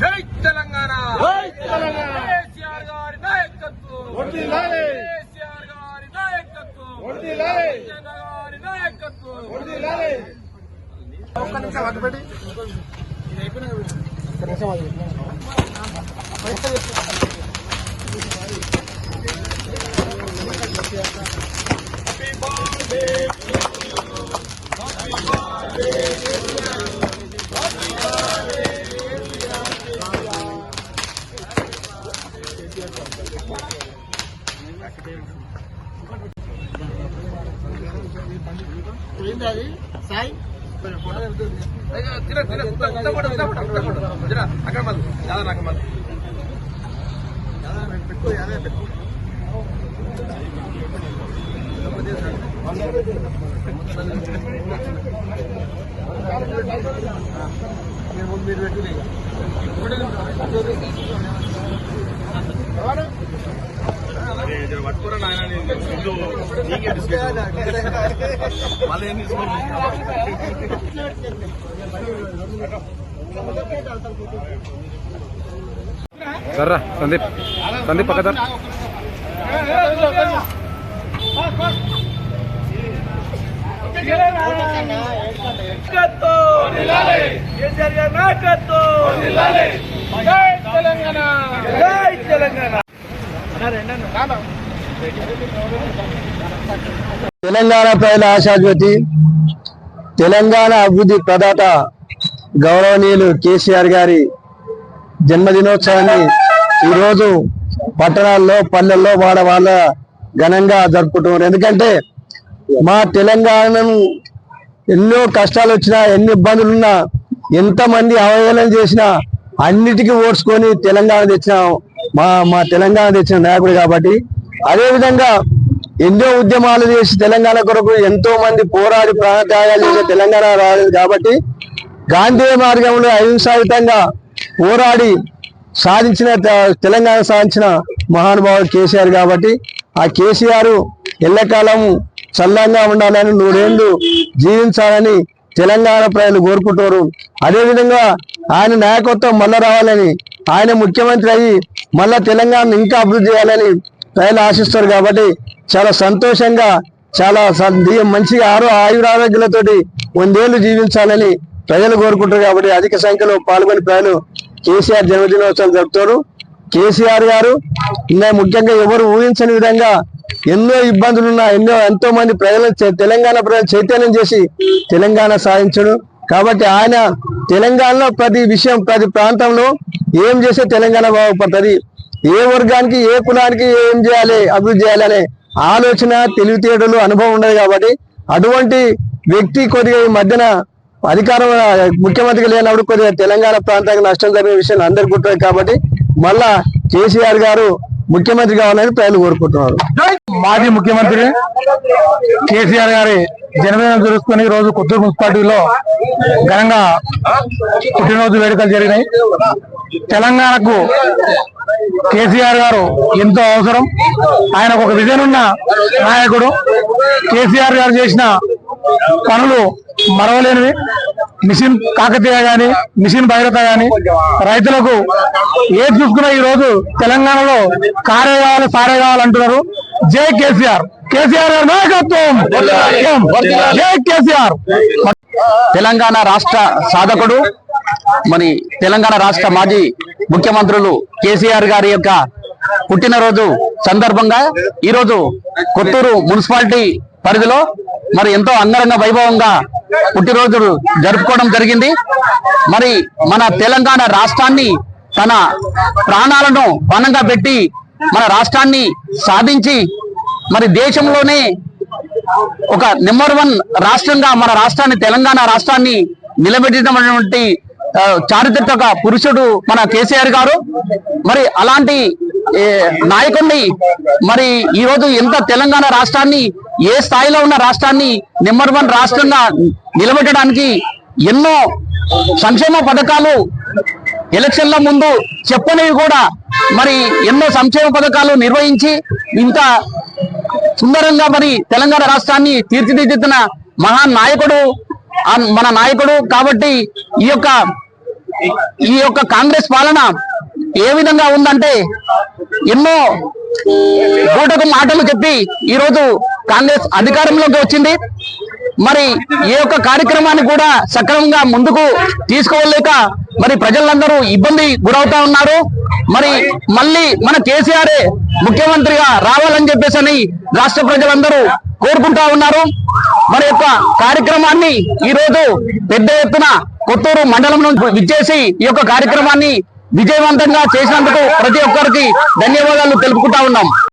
జై తెలంగాణ జై తెలంగాణ! కేసీఆర్ గారి నాయకత్వం వర్ధిల్లాలి! కేసీఆర్ గారి నాయకత్వం వర్ధిల్లాలి! కేసీఆర్ గారి నాయకత్వం ఒక్క నిమిషం అటు పెట్టి. ఏంటి అది సాయి అక్కడ మళ్ళీ అక్కడ పెట్టుకో మీరు పెట్టుకునే జర పట్టుకోరా నాయన నీకే బిస్కెట్ మళ్ళీ ఏం తీసుకోండి సర్రా సందీప్ సందీప్ పక్కదార్ కేసీఆర్ గారి నాయకత్వం జై తెలంగాణ జై తెలంగాణ తెలంగాణ ప్రజల ఆశాజ్యోతి తెలంగాణ అభివృద్ధి ప్రదాత గౌరవనీయులు కేసీఆర్ గారి జన్మదినోత్సవాన్ని ఈరోజు పట్టణాల్లో పల్లెల్లో వాడ వాళ్ళ ఘనంగా జరుపుకుంటున్నారు. ఎందుకంటే మా తెలంగాణను ఎన్నో కష్టాలు వచ్చినా ఎన్ని ఇబ్బందులు ఉన్నా ఎంతమంది అవహేళన చేసినా అన్నిటికీ ఓడ్చుకొని తెలంగాణ తెచ్చిన మా మా తెలంగాణ తెచ్చిన నాయకుడు కాబట్టి అదేవిధంగా ఎన్నో ఉద్యమాలు చేసి తెలంగాణ కొరకు ఎంతో మంది పోరాడి ప్రాణత్యాగాలు చేసే తెలంగాణ రాలేదు కాబట్టి గాంధీ మార్గంలో అహింసాయుతంగా పోరాడి సాధించిన తె- తెలంగాణ సాధించిన మహానుభావుడు కేసీఆర్ కాబట్టి ఆ కేసీఆర్ ఎల్లకాలం చల్లంగా ఉండాలని నూరేళ్ళు జీవించాలని తెలంగాణ ప్రజలు కోరుకుంటారు అదేవిధంగా ఆయన నాయకత్వం మళ్ళా రావాలని ఆయన ముఖ్యమంత్రి అయ్యి మళ్ళా తెలంగాణ ఇంకా అభివృద్ధి చేయాలని ప్రజలు ఆశిస్తారు కాబట్టి చాలా సంతోషంగా చాలా మంచిగా ఆరో ఆయురారోగ్యాలతోటి వందేళ్ళు జీవించాలని ప్రజలు కోరుకుంటారు కాబట్టి అధిక సంఖ్యలో పాల్గొని ప్రజలు కేసీఆర్ జన్మదినోత్సవం జరుపుతారు. కేసీఆర్ గారు ఇంకా ముఖ్యంగా ఎవరు ఊహించని విధంగా ఎన్నో ఇబ్బందులున్నా ఎన్నో ఎంతో మంది ప్రజలు తెలంగాణ ప్రజలు చైతన్యం చేసి తెలంగాణ సాధించడు. కాబట్టి ఆయన తెలంగాణలో ప్రతి విషయం ప్రతి ప్రాంతంలో ఏం చేస్తే తెలంగాణ బాగుపడుతుంది ఏ వర్గానికి ఏ కులానికి ఏం చేయాలి అభివృద్ధి చేయాలనే ఆలోచన తెలివితేటలు అనుభవం ఉండదు కాబట్టి అటువంటి వ్యక్తి కొద్దిగా ఈ మధ్యన అధికారం ముఖ్యమంత్రి లేనప్పుడు కొద్దిగా తెలంగాణ ప్రాంతానికి నష్టం జరిగిన విషయం అందరికీ గుర్తుంది కాబట్టి మళ్ళా కేసీఆర్ గారు ముఖ్యమంత్రి కావాలని ప్రజలు కోరుకుంటున్నారు. మాజీ ముఖ్యమంత్రి కేసీఆర్ గారి జన్మదినం జరుపుకొని రోజు కొత్తూరు మున్సిపాలిటీలో ఘనంగా పుట్టినరోజు వేడుకలు జరిగినాయి. తెలంగాణకు కేసీఆర్ గారు ఎంతో అవసరం. ఆయనకు ఒక విజన్ ఉన్న నాయకుడు. కేసీఆర్ గారు చేసిన పనులు మరవలేనివి. మిషన్ కాకతీయ గాని మిషన్ భైరత గాని రైతులకు ఏది చూసుకున్నా ఈ రోజు తెలంగాణలో కారే కావాలి సారే కావాలంటున్నారు జై కేసీఆర్. కేసీఆర్ గారి నాయకత్వం. జై కేసీఆర్. తెలంగాణ రాష్ట్ర సాధకుడు మరి తెలంగాణ రాష్ట్ర మాజీ ముఖ్యమంత్రులు కేసీఆర్ గారి యొక్క పుట్టినరోజు సందర్భంగా ఈరోజు కొత్తూరు మున్సిపాలిటీ పరిధిలో మరి ఎంతో అంగరంగ వైభవంగా పుట్టినరోజు జరుపుకోవడం జరిగింది. మరి మన తెలంగాణ రాష్ట్రాన్ని తన ప్రాణాలను పనంగా పెట్టి మన రాష్ట్రాన్ని సాధించి మరి దేశంలోనే ఒక నెంబర్ వన్ రాష్ట్రంగా మన రాష్ట్రాన్ని తెలంగాణ రాష్ట్రాన్ని నిలబెట్టినటువంటి చారిత్రక పురుషుడు మన కేసీఆర్ గారు. మరి అలాంటి నాయకుడిని మరి ఈ రోజు ఎంత తెలంగాణ రాష్ట్రాన్ని ఏ స్థాయిలో ఉన్న రాష్ట్రాన్ని నెంబర్ వన్ రాష్ట్రంగా నిలబెట్టడానికి ఎన్నో సంక్షేమ పథకాలు ఎలక్షన్ల ముందు చెప్పనివి కూడా మరి ఎన్నో సంక్షేమ పథకాలు నిర్వహించి ఇంత సుందరంగా మరి తెలంగాణ రాష్ట్రాన్ని తీర్చిదిద్దుతున్న మహాన్ నాయకుడు మన నాయకుడు కాబట్టి ఈ యొక్క ఈ యొక్క కాంగ్రెస్ పాలన ఏ విధంగా ఉందంటే ఎన్నో గూటకు మాటలు చెప్పి ఈ రోజు కాంగ్రెస్ అధికారంలోకి వచ్చింది. మరి ఏ ఒక్క కార్యక్రమాన్ని కూడా సక్రమంగా ముందుకు తీసుకోలేక మరి ప్రజలందరూ ఇబ్బంది గురవుతా ఉన్నారు. మరి మళ్ళీ మన కేసీఆర్ ముఖ్యమంత్రిగా రావాలని చెప్పేసి అని రాష్ట్ర ప్రజలందరూ కోరుకుంటా ఉన్నారు. మరి యొక్క కార్యక్రమాన్ని ఈ రోజు పెద్ద ఎత్తున కొత్తూరు మండలం నుంచి విచ్చేసి ఈ యొక్క కార్యక్రమాన్ని విజయవంతంగా చేసినందుకు ప్రతి ఒక్కరికి ధన్యవాదాలు తెలుపుకుంటా ఉన్నాం.